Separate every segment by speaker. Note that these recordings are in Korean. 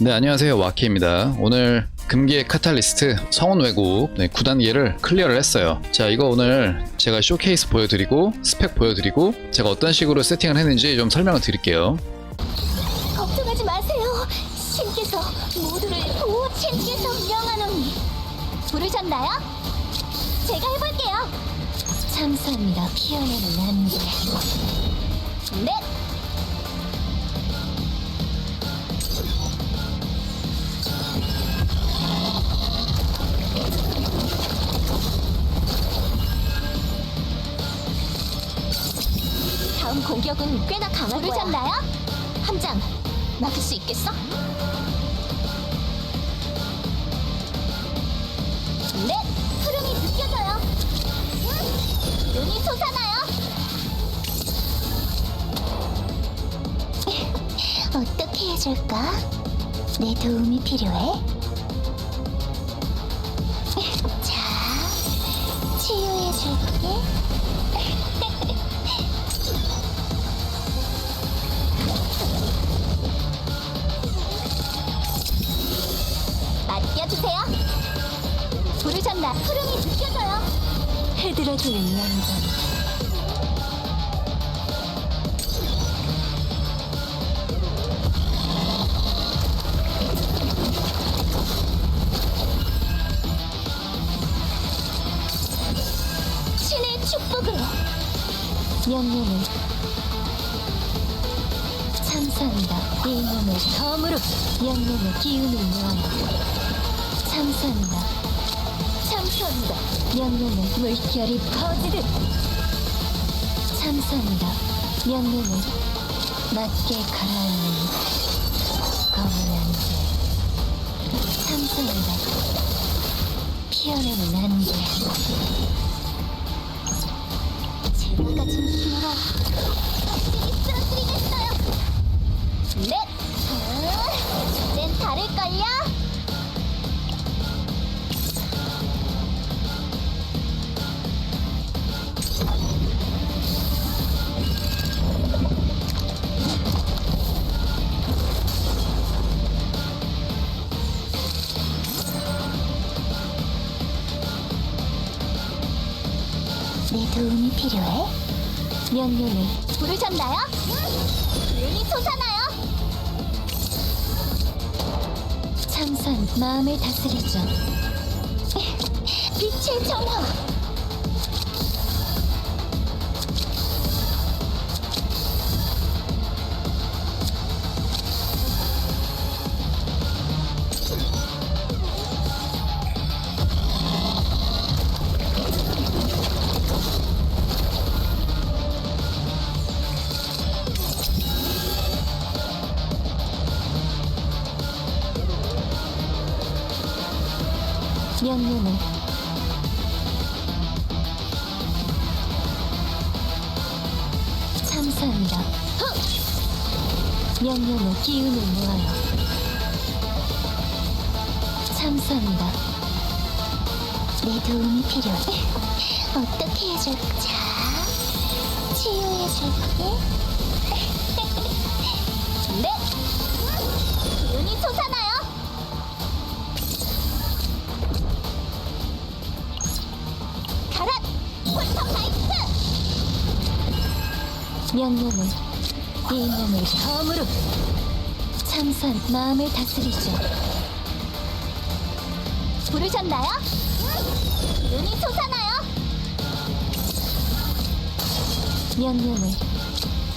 Speaker 1: 네, 안녕하세요. 와키입니다. 오늘 금기의 카탈리스트 성운 왜곡 네, 9단계를 클리어를 했어요. 자, 이거 오늘 제가 쇼케이스 보여드리고 스펙 보여드리고 제가 어떤 식으로 세팅을 했는지 좀 설명을 드릴게요.
Speaker 2: 걱정하지 마세요. 신께서 모두를 보호 신께서 명하노니 부르셨나요? 제가 해볼게요. 참사합니다. 피어나는 안개. 네. 부르셨나요? 함장, 막을 수 있겠어? 네, 흐름이 느껴져요. 음, 눈이 솟아나요. 어떻게 해줄까? 내 도움이 필요해? 맡겨주세요. 부르셨나? 흐름이 느껴져요. 해드려주는 남자. 신의 축복으로 명령을 참사합니다. 이 몸을 처음으로 명령의 기운을 모아요. 참사합니다. 참사합니다. 명령의 물결이 퍼지듯 참사합니다. 명령을 낮게 가라앉는 검은 안개 참사합니다. 피어나는 안개 제가 가진 힘으로 쓰러뜨리겠어요. 네. 아, 이젠 다를걸요? 도움이 필요해? 명령을 부르셨나요? 눈이 솟아나요. 참선 마음을 다스리죠. 빛의 정화. 명령을 참사합니다. 헉! 명령의 기운을 모아요. 참사합니다. 내 도움이 필요해. 어떻게 해줄까? 자, 치유해줄게. 명령을 이 몸을 처음으로 참선 마음을 다스리죠. 부르셨나요? 눈이 솟아나요. 명령을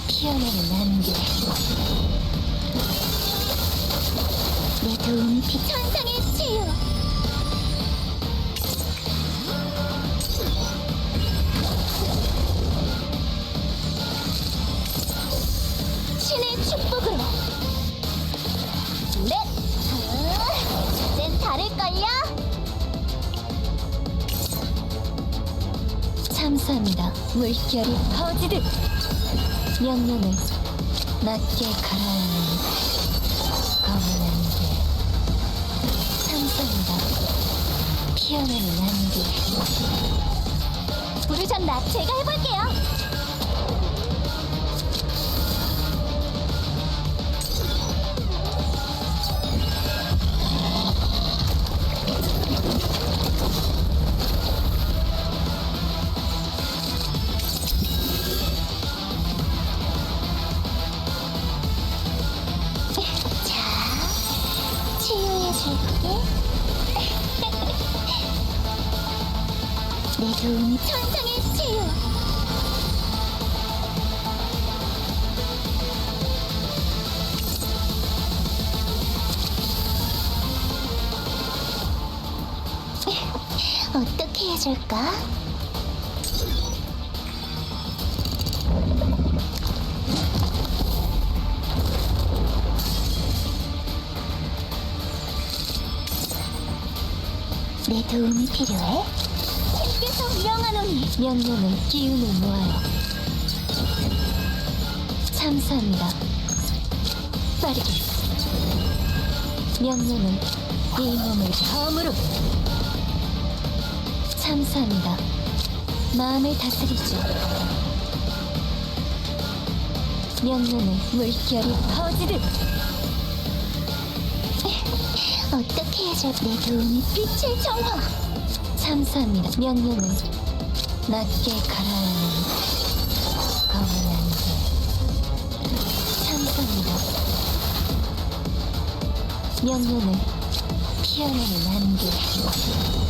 Speaker 2: 피어나는 안개. 내 도움이 피 천상의 걸요? 참사합니다. 물결이 퍼지듯 명령을 낮게 가라앉는 검은 안개. 참사합니다. 피어나는 안개. 부르셨나? 제가 해볼게요. 천상의 치유. 어떻게 해줄까? 내 도움이 필요해? 신께서 명하노니 명령은 기운을 모아요. 참사합니다. 빠르게. 명령은 이 몸을 처음으로. 참사합니다. 마음을 다스리죠. 명령은 물결이 퍼지듯. 어떻게 해줄 내 도움이 빛의 정화 참사합니다 명령은 낮게 가라앉는 검은 안개 참사합니다 명령은 피어나는 안개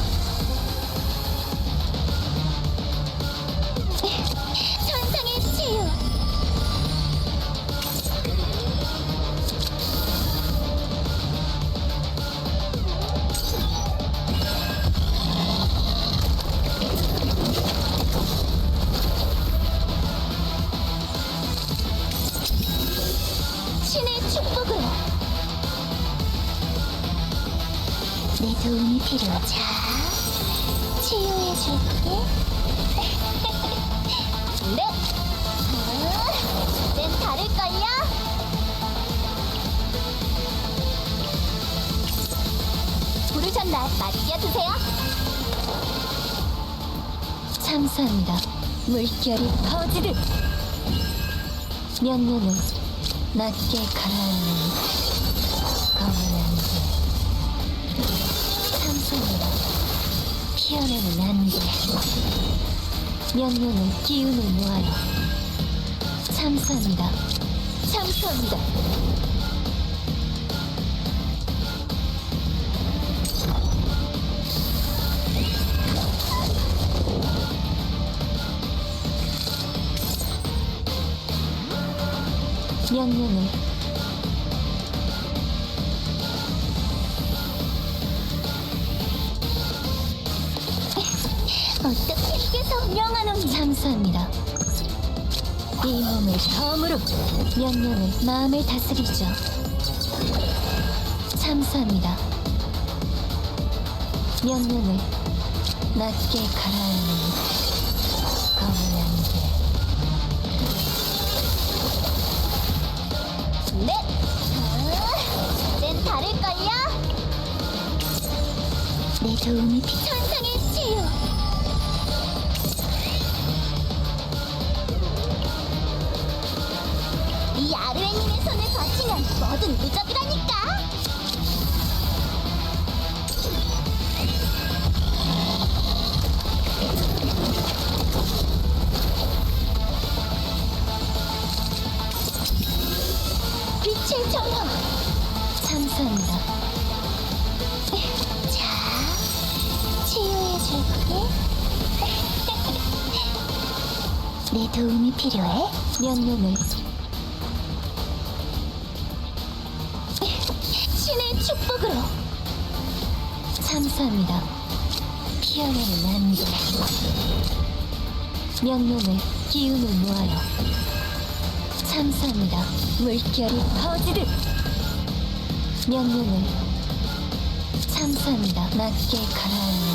Speaker 2: 내 도움이 필요하자 치유해줄게. 네. 아, 이젠 다를걸요? 부르셨나? 맡겨두세요. 참사합니다. 물결이 퍼지듯. 명령은 낮게 가라앉는 검은 참사입니다 피어나는 안개 명령은 기운을 모아요 참사합니다 참사합니다 명령은 참사합니다. 이 몸을 처음으로 명령은 마음을 다스리죠. 참사합니다. 명령을 낮게 가라앉는 검은 안개 네! 아, 이젠 다를걸요? 내 도움이 필천 이 아르웨님의 손을 거치면 뭐든 무적이라니까. 빛의 정화. 참사합니다. 자 치유해줄게. 내 도움이 필요해? 명령을 축복으로. 참사합니다. 피어나는 안개 명령을 기운을 모아요. 참사합니다. 물결이 퍼지듯. 명령을 참사합니다. 낮게 가라앉는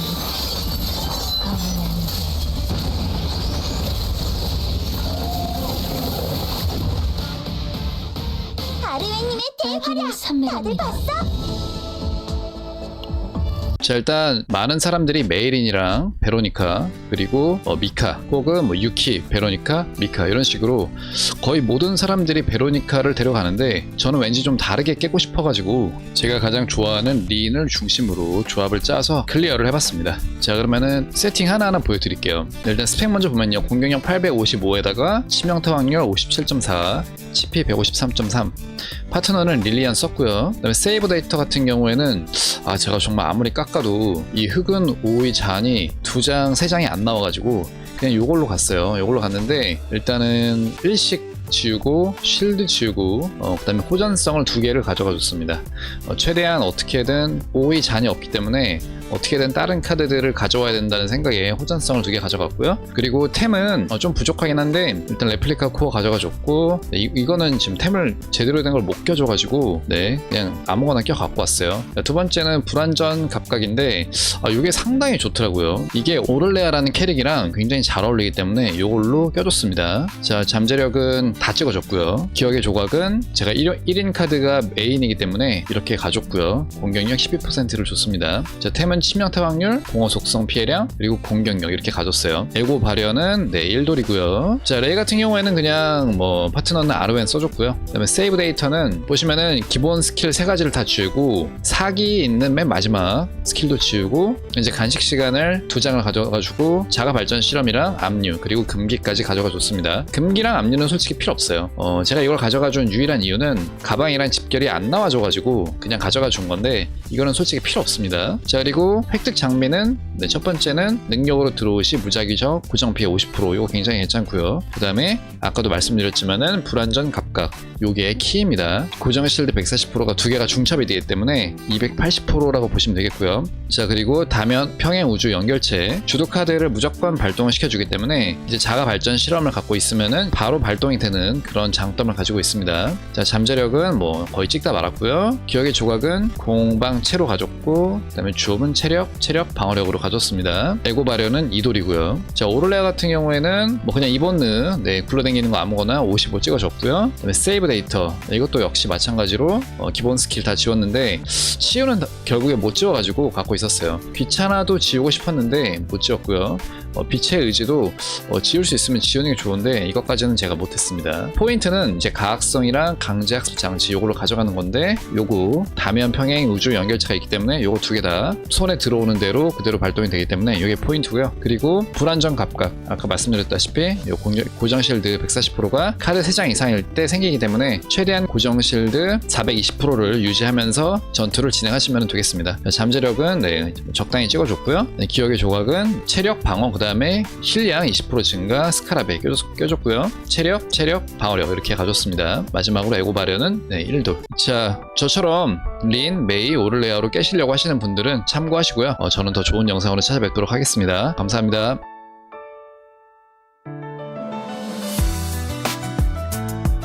Speaker 2: 아르웨님의 대활약 다들 봤어?
Speaker 1: 자 일단 많은 사람들이 메이린이랑 베로니카 그리고 어, 미카 혹은 뭐 유키, 베로니카, 미카 이런 식으로 거의 모든 사람들이 베로니카를 데려가는데 저는 왠지 좀 다르게 깨고 싶어가지고 제가 가장 좋아하는 린을 중심으로 조합을 짜서 클리어를 해봤습니다. 자 그러면은 세팅 하나하나 보여드릴게요. 일단 스펙 먼저 보면요 공격력 855에다가 치명타 확률 57.4 CP 153.3 파트너는 릴리안 썼고요. 그다음에 세이브 데이터 같은 경우에는 아 제가 정말 아무리 깎아도 이 흑은 5의 잔이 두 장, 세 장이 안 나와가지고 그냥 요걸로 갔어요. 요걸로 갔는데 일단은 일식 지우고 쉴드 지우고 어, 그다음에 호전성을 두 개를 가져가 줬습니다. 어, 최대한 어떻게든 5의 잔이 없기 때문에 어떻게든 다른 카드들을 가져와야 된다는 생각에 호전성을 두 개 가져갔고요. 그리고 템은 어, 좀 부족하긴 한데 일단 레플리카 코어 가져가 줬고 네, 이, 이거는 지금 템을 제대로 된 걸 못 껴줘가지고 네 그냥 아무거나 껴 갖고 왔어요. 두 번째는 불안전 갑각인데 아, 이게 상당히 좋더라고요. 이게 오를레아라는 캐릭이랑 굉장히 잘 어울리기 때문에 이걸로 껴줬습니다. 자 잠재력은 다 찍어줬고요. 기억의 조각은 제가 1, 1인 카드가 메인이기 때문에 이렇게 가졌고요. 공격력 12%를 줬습니다. 자 템은 치명타 확률, 공허 속성 피해량, 그리고 공격력 이렇게 가졌어요. 에고 발현은 네 1돌이고요. 자 레이 같은 경우에는 그냥 뭐 파트너는 아르웬 써줬고요. 그다음에 세이브 데이터는 보시면은 기본 스킬 세 가지를 다 지우고 사기 있는 맨 마지막 스킬도 지우고 이제 간식 시간을 두 장을 가져가지고 자가 발전 실험이랑 압류 그리고 금기까지 가져가 줬습니다. 금기랑 압류는 솔직히 필요 없어요. 어, 제가 이걸 가져가 준 유일한 이유는 가방이랑 집결이 안 나와줘가지고 그냥 가져가 준 건데 이거는 솔직히 필요 없습니다. 자 그리고 획득 장비는 네, 첫 번째는 능력으로 들어오시 무작위적 고정 피해 50% 이거 굉장히 괜찮고요. 그 다음에 아까도 말씀드렸지만은 불안전 갑각 요게 키입니다. 고정 실드 140%가 두 개가 중첩이 되기 때문에 280%라고 보시면 되겠고요. 자 그리고 다면 평행 우주 연결체 주도 카드를 무조건 발동을 시켜주기 때문에 이제 자가 발전 실험을 갖고 있으면은 바로 발동이 되는 그런 장점을 가지고 있습니다. 자 잠재력은 뭐 거의 찍다 말았고요. 기억의 조각은 공방 채로 가졌고 그다음에 주업은 체력, 체력, 방어력으로 가졌습니다. 에고 발현은 이돌이고요. 자 오를레아 같은 경우에는 뭐 그냥 이번느 네 굴러다니는 거 아무거나 55 찍어줬고요. 그다음에 세이브 데이터 이것도 역시 마찬가지로 어, 기본 스킬 다 지웠는데 치유는 다- 결국에 못 지워가지고 갖고 있었어요. 귀찮아도 지우고 싶었는데 못 지웠고요. 어, 빛의 의지도 어, 지울 수 있으면 지우는 게 좋은데 이것까지는 제가 못했습니다. 포인트는 이제 가학성이랑 강제 학습 장치 요걸로 가져가는 건데 요거 다면 평행 우주 연결체가 있기 때문에 요거 두 개 다 손에 들어오는 대로 그대로 발동이 되기 때문에 이게 포인트고요. 그리고 불안전 갑각 아까 말씀드렸다시피 요 고정 실드 140%가 카드 3장 이상일 때 생기기 때문에 최대한 고정 실드 420%를 유지하면서 전투를 진행하시면 되겠습니다. 잠재력은 네, 적당히 찍어줬고요. 네, 기억의 조각은 체력, 방어, 그 다음 에 힐량 20% 증가, 스카라베 껴줬, 껴줬 고요. 체력, 체력, 방어력 이렇게 가졌습니다. 마지막으로 에고 발현은 네, 1돌. 자, 저처럼 린, 메이, 오를레아로 깨시려고 하시는 분들은 참고하시고요. 어, 저는 더 좋은 영상으로 찾아뵙도록 하겠습니다. 감사합니다.